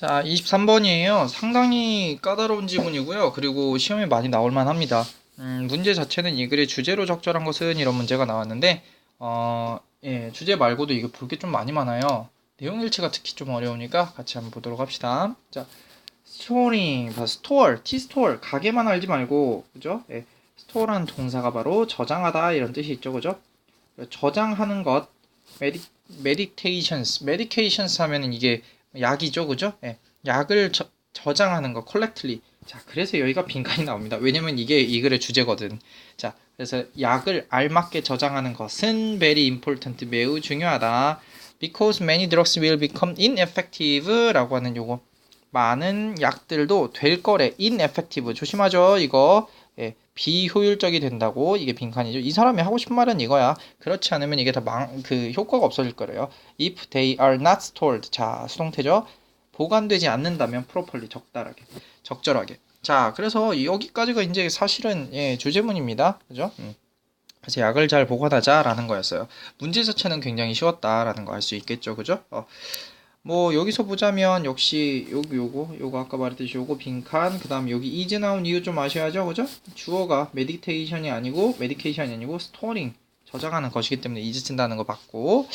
자, 23번이에요. 상당히 까다로운 지문이고요. 그리고 시험에 많이 나올 만 합니다. 음, 문제 자체는 이 글의 주제로 적절한 것은 이런 문제가 나왔는데, 어, 예, 주제 말고도 이거 볼 게 좀 많이 많아요. 내용 일치가 특히 좀 어려우니까 같이 한번 보도록 합시다. 자, 스토링, 스토어, 티스토어, 가게만 알지 말고, 그죠? 예, 스토어라는 동사가 바로 저장하다 이런 뜻이 있죠, 그죠? 저장하는 것, 메디, 메디테이션스, 메디케이션스 하면은 이게 약이죠, 그죠? 예, 약을 저, 저장하는 거, 콜렉틀리. 자, 그래서 여기가 빈칸이 나옵니다. 왜냐면 이게 이 글의 주제거든. 자, 그래서 약을 알맞게 저장하는 것은 very important, 매우 중요하다. Because many drugs will become ineffective 라고 하는 요거. 많은 약들도 될 거래. ineffective. 조심하죠, 이거. 예, 비효율적이 된다고 이게 빈칸이죠. 이 사람이 하고 싶은 말은 이거야. 그렇지 않으면 이게 다 망, 그 효과가 없어질 거래요. If they are not stored. 자, 수동태죠. 보관되지 않는다면 properly 적절하게. 적절하게. 자, 그래서 여기까지가 이제 사실은 예, 주제문입니다. 그죠? 음. 그래서 약을 잘 보관하자라는 거였어요. 문제 자체는 굉장히 쉬웠다라는 거 알 수 있겠죠. 그죠? 어. 뭐 여기서 보자면 역시 요거 요거 요거 아까 말했듯이 요거 빈칸 그 다음 여기 이제 나온 이유 좀 아셔야죠 그죠? 주어가 메디테이션이 아니고 메디케이션이 아니고 스토링 저장하는 것이기 때문에 이제 쓴다는 거 받고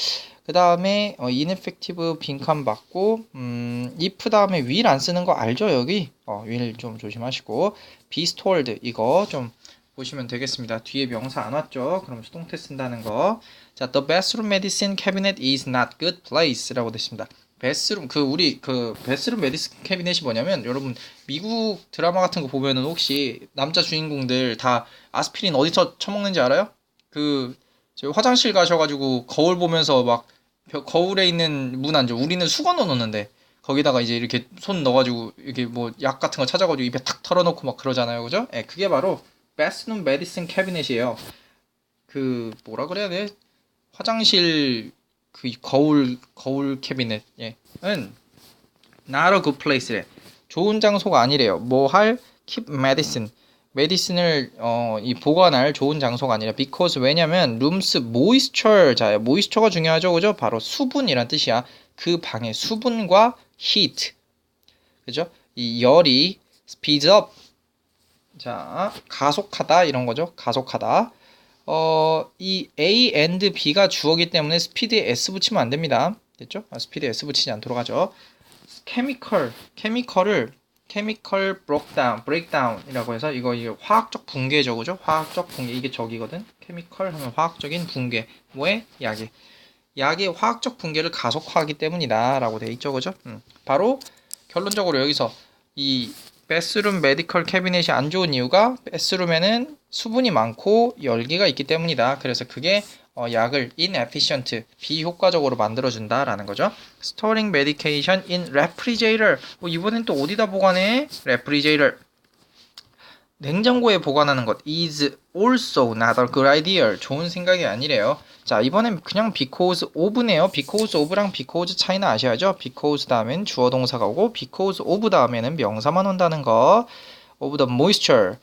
그 다음에 어, ineffective 빈칸 받고 음 if 다음에 will 안 쓰는 거 알죠 여기? 어 will 좀 조심하시고 be stored 이거 좀 보시면 되겠습니다. 뒤에 명사 안 왔죠? 그럼 수동태 쓴다는 거 자 the bathroom medicine cabinet is not good place라고 됐습니다 베스룸 그 우리 그 베스룸 메디스 캐비넷이 뭐냐면 여러분 미국 드라마 같은 거 보면은 혹시 남자 주인공들 다 아스피린 어디서 처먹는지 알아요? 그저 화장실 가셔가지고 거울 보면서 막 벽- 거울에 있는 문 안죠. 우리는 수건 넣어놓는데 거기다가 이제 이렇게 손 넣어가지고 이렇게 뭐 약 같은 거 찾아가지고 입에 탁 털어놓고 막 그러잖아요, 그죠? 예, 그게 바로 베스룸 메디슨 캐비넷이에요. 그 뭐라 그래야 돼? 화장실 그 거울 거울 캐비넷 예,은 not a good place래. 좋은 장소가 아니래요. 뭐 할 keep medicine. 메디슨을 어, 이 보관할 좋은 장소가 아니라 because 왜냐면 rooms moisture 자 moisture가 중요하죠. 그죠? 바로 수분이란 뜻이야. 그 방의 수분과 heat. 그죠? 이 열이 speeds up. 자 가속하다 이런 거죠. 가속하다 어, 이 A and B가 주어기 때문에 스피드에 S 붙이면 안 됩니다. 됐죠? 아, 스피드에 S 붙이지 않도록 하죠. 케미컬, 케미컬을 케미컬 브레이크다운, 브레이크다운이라고 해서 이거 이게 화학적 붕괴죠, 그죠? 화학적 붕괴 이게 적이거든. 케미컬 하면 화학적인 붕괴. 뭐에? 약이. 약의 화학적 붕괴를 가속화하기 때문이다라고 돼 있죠, 그죠? 음. 바로 결론적으로 여기서 이 베스룸 메디컬 캐비넷이 안 좋은 이유가 베스룸에는 수분이 많고 열기가 있기 때문이다. 그래서 그게 어, 약을 inefficient, 비효과적으로 만들어준다라는 거죠. Storing medication in refrigerator. 뭐 이번엔 또 어디다 보관해? refrigerator. 냉장고에 보관하는 것 is also not a good idea. 좋은 생각이 아니래요. 자, 이번엔 그냥 because of네요. because of랑 because 차이는 아셔야죠. because 다음엔 주어 동사가 오고 because of 다음에는 명사만 온다는 거. of the moisture.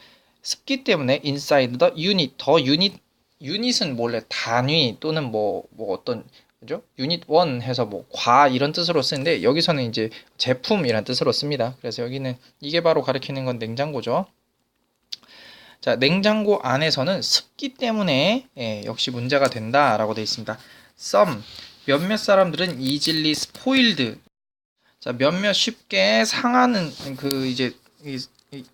습기 때문에 inside the unit. 더 unit 유닛은 원래 단위 또는 뭐, 뭐 어떤 그죠? 유닛 1 해서 뭐 과 이런 뜻으로 쓰는데 여기서는 이제 제품이란 뜻으로 씁니다. 그래서 여기는 이게 바로 가리키는 건 냉장고죠. 자, 냉장고 안에서는 습기 때문에 예, 역시 문제가 된다라고 되어 있습니다. some 몇몇 사람들은 easily spoiled. 자, 몇몇 쉽게 상하는 그 이제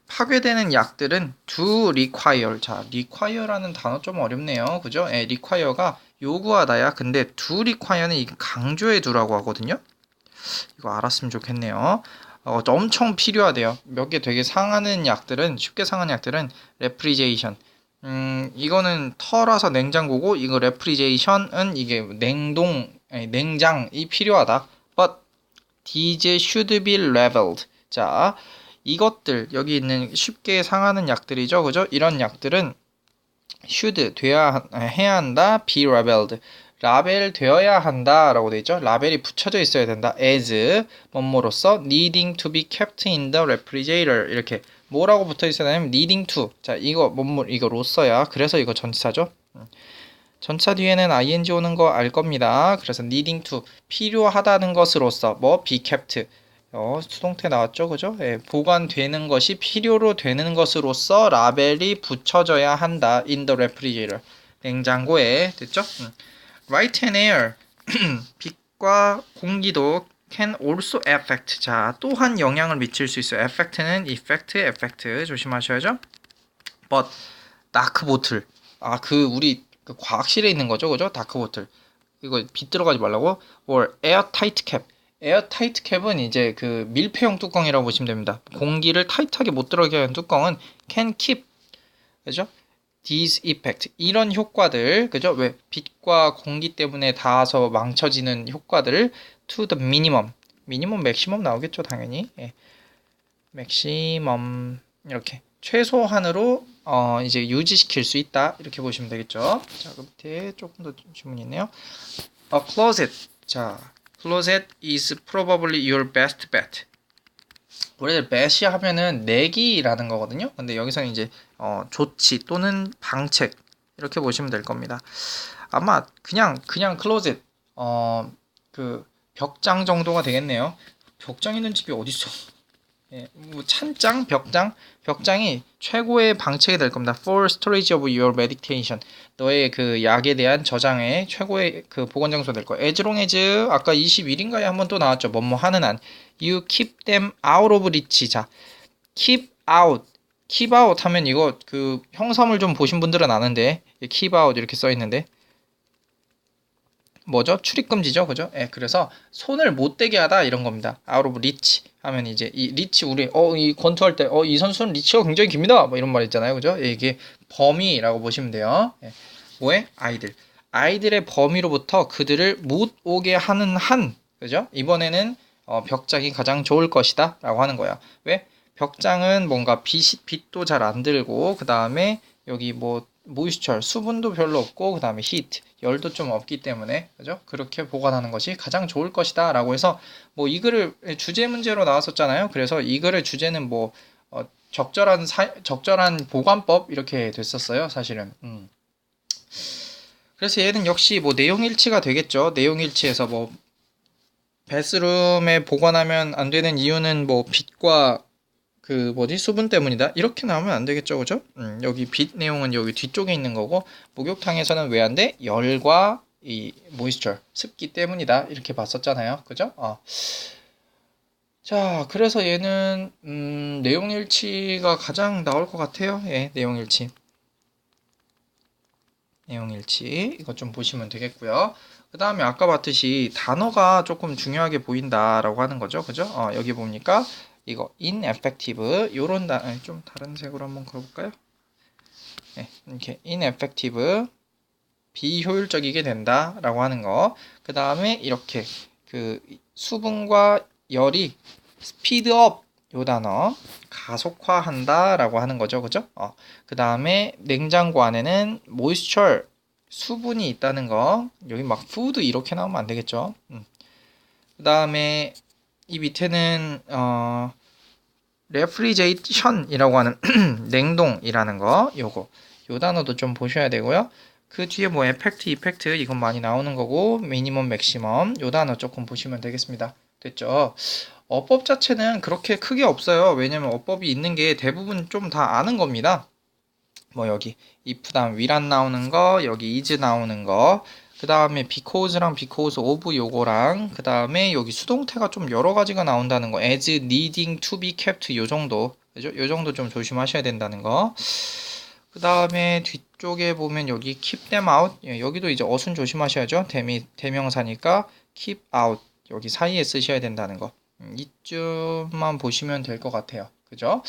파괴되는 약들은 do require. 자, require라는 단어 좀 어렵네요. 그죠? 예, require가 요구하다야. 근데 do require는 이 강조해 두라고 하거든요. 이거 알았으면 좋겠네요. 어, 엄청 필요하대요. 몇 개 되게 상하는 약들은 쉽게 상하는 약들은 레프리제이션. 음, 이거는 터라서 냉장고고 이거 레프리제이션은 이게 냉동 아니, 냉장이 필요하다. But these should be leveled. 자, 이것들 여기 있는 쉽게 상하는 약들이죠. 그죠? 이런 약들은 should 돼야 해야 한다. be leveled. 라벨 되어야 한다라고 돼 있죠. 라벨이 붙여져 있어야 된다. as 뭐뭐로서 needing to be kept in the refrigerator 이렇게 뭐라고 붙어 있어야 되냐면 needing to 자 이거 뭐뭐 이거로서야 그래서 이거 전치사죠. 음. 전차 뒤에는 ing 오는 거 알 겁니다. 그래서 needing to 필요하다는 것으로서 뭐 be kept 어, 수동태 나왔죠, 그죠? 예, 보관되는 것이 필요로 되는 것으로서 라벨이 붙여져야 한다. in the refrigerator. 냉장고에 됐죠? 음. Light and air. 빛과 공기도 can also affect. 자, 또한 영향을 미칠 수 있어요. affect는 effect, effect 조심하셔야죠. but 다크 보틀. 아, 그 우리 그 과학실에 있는 거죠, 그죠? 다크 보틀. 이거 빛 들어가지 말라고. or airtight cap. 에어 타이트 캡은 이제 그 밀폐형 뚜껑이라고 보시면 됩니다. 공기를 타이트하게 못 들어가게 하는 뚜껑은 can keep 그죠? these effect 이런 효과들 그죠? 왜 빛과 공기 때문에 닿아서 망쳐지는 효과들을 to the minimum 미니멈 맥시멈 나오겠죠 당연히 예. 맥시멈 이렇게 최소한으로 어 이제 유지시킬 수 있다 이렇게 보시면 되겠죠. 자, 그 밑에 조금 더 질문이 있네요. A closet 자 closet is probably your best bet. 원래 bet이 하면은 내기라는 거거든요. 근데 여기서는 이제 어, 조치 또는 방책 이렇게 보시면 될 겁니다. 아마 그냥 그냥 closet 어그 벽장 정도가 되겠네요. 벽장 있는 집이 어디 있어? 예, 뭐 찬장, 벽장, 벽장이 최고의 방책이 될 겁니다. For storage of your meditation. 너의 그 약에 대한 저장의 최고의 그 보관 장소 될 long as 아까 21인가에 한번 또 나왔죠. 뭐뭐 하는 한. You keep them out of reach. 자, keep out. keep out 하면 이거 그 형사물 좀 보신 분들은 아는데 keep out 이렇게 써 있는데 뭐죠? 출입 금지죠, 그죠? 예, 그래서 손을 못 대게 하다 이런 겁니다. of reach 하면 이제 이 리치 우리 어 이 권투할 때 어 이 선수는 리치가 굉장히 깁니다. 뭐 이런 말 있잖아요, 그죠? 예, 이게 범위라고 보시면 돼요. 예, 뭐에 아이들 아이들의 범위로부터 그들을 못 오게 하는 한 그죠? 이번에는 어, 벽장이 가장 좋을 것이다라고 하는 거야. 왜? 벽장은 뭔가 빛 빛도 잘 안 들고 그 다음에 여기 뭐 모이스처 수분도 별로 없고 그 다음에 히트 열도 좀 없기 때문에 그죠? 그렇게 보관하는 것이 가장 좋을 것이다 라고 해서 뭐 이 글을 주제 문제로 나왔었잖아요. 그래서 이 글의 주제는 뭐 어, 적절한 사, 적절한 보관법 이렇게 됐었어요 사실은. 음. 그래서 얘는 역시 뭐 내용 일치가 되겠죠. 내용 일치에서 뭐 베스룸에 보관하면 안 되는 이유는 뭐 빛과 그 뭐지? 수분 때문이다. 이렇게 나오면 안 되겠죠 그죠? 음, 여기 빛 내용은 여기 뒤쪽에 있는 거고 목욕탕에서는 왜 안 돼? 열과 이 모이스처 습기 때문이다. 이렇게 봤었잖아요. 그죠? 어. 자 그래서 얘는 음, 내용 일치가 가장 나올 것 같아요. 예 내용 일치. 내용 일치. 이것 좀 보시면 되겠고요. 그 다음에 아까 봤듯이 단어가 조금 중요하게 보인다라고 하는 거죠. 그죠? 어, 여기 보니까 이거 ineffective 요런 단 아니, 좀 다른 색으로 한번 걸어볼까요? 네, 이렇게 ineffective 비효율적이게 된다 라고 하는 거. 그 다음에 이렇게 그 수분과 열이 up 요 단어 가속화한다 라고 하는 거죠, 그죠? 어, 그 다음에 냉장고 안에는 moisture 수분이 있다는 거. 여기 막 food 이렇게 나오면 안 되겠죠. 음. 그 다음에 이 밑에는 어 레프리제이션이라고 하는 냉동이라는 거 요거 요 단어도 좀 보셔야 되고요. 그 뒤에 뭐 에펙트, 이펙트 이건 많이 나오는 거고 미니멈, 맥시멈 요 단어 조금 보시면 되겠습니다. 됐죠? 어법 자체는 그렇게 크게 없어요. 왜냐면 어법이 있는 게 대부분 좀 다 아는 겁니다. 뭐 여기 if 다음 위란 나오는 거, 여기 is 나오는 거, 그 다음에 because랑 because of 요거랑 그 다음에 여기 수동태가 좀 여러 가지가 나온다는 거 as needing to be kept 요 정도 그죠? 요 정도 좀 조심하셔야 된다는 거. 그 다음에 뒤쪽에 보면 여기 keep them out 예, 여기도 이제 어순 조심하셔야죠. 대미, 대명사니까 keep out 여기 사이에 쓰셔야 된다는 거. 음, 이쯤만 보시면 될 것 같아요. 그죠?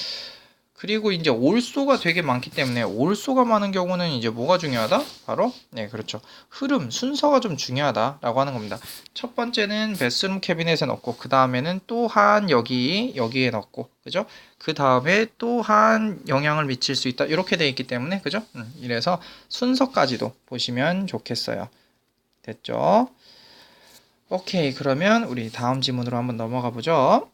그리고 이제 올소가 되게 많기 때문에 올소가 많은 경우는 이제 뭐가 중요하다? 바로 네 그렇죠 흐름 순서가 좀 중요하다라고 하는 겁니다. 첫 번째는 베스룸 캐비넷에 넣고 그 다음에는 또한 여기 여기에 넣고 그죠? 그 다음에 또한 영향을 미칠 수 있다 이렇게 돼 있기 때문에 그죠? 음, 이래서 순서까지도 보시면 좋겠어요. 됐죠? 오케이 그러면 우리 다음 지문으로 한번 넘어가 보죠.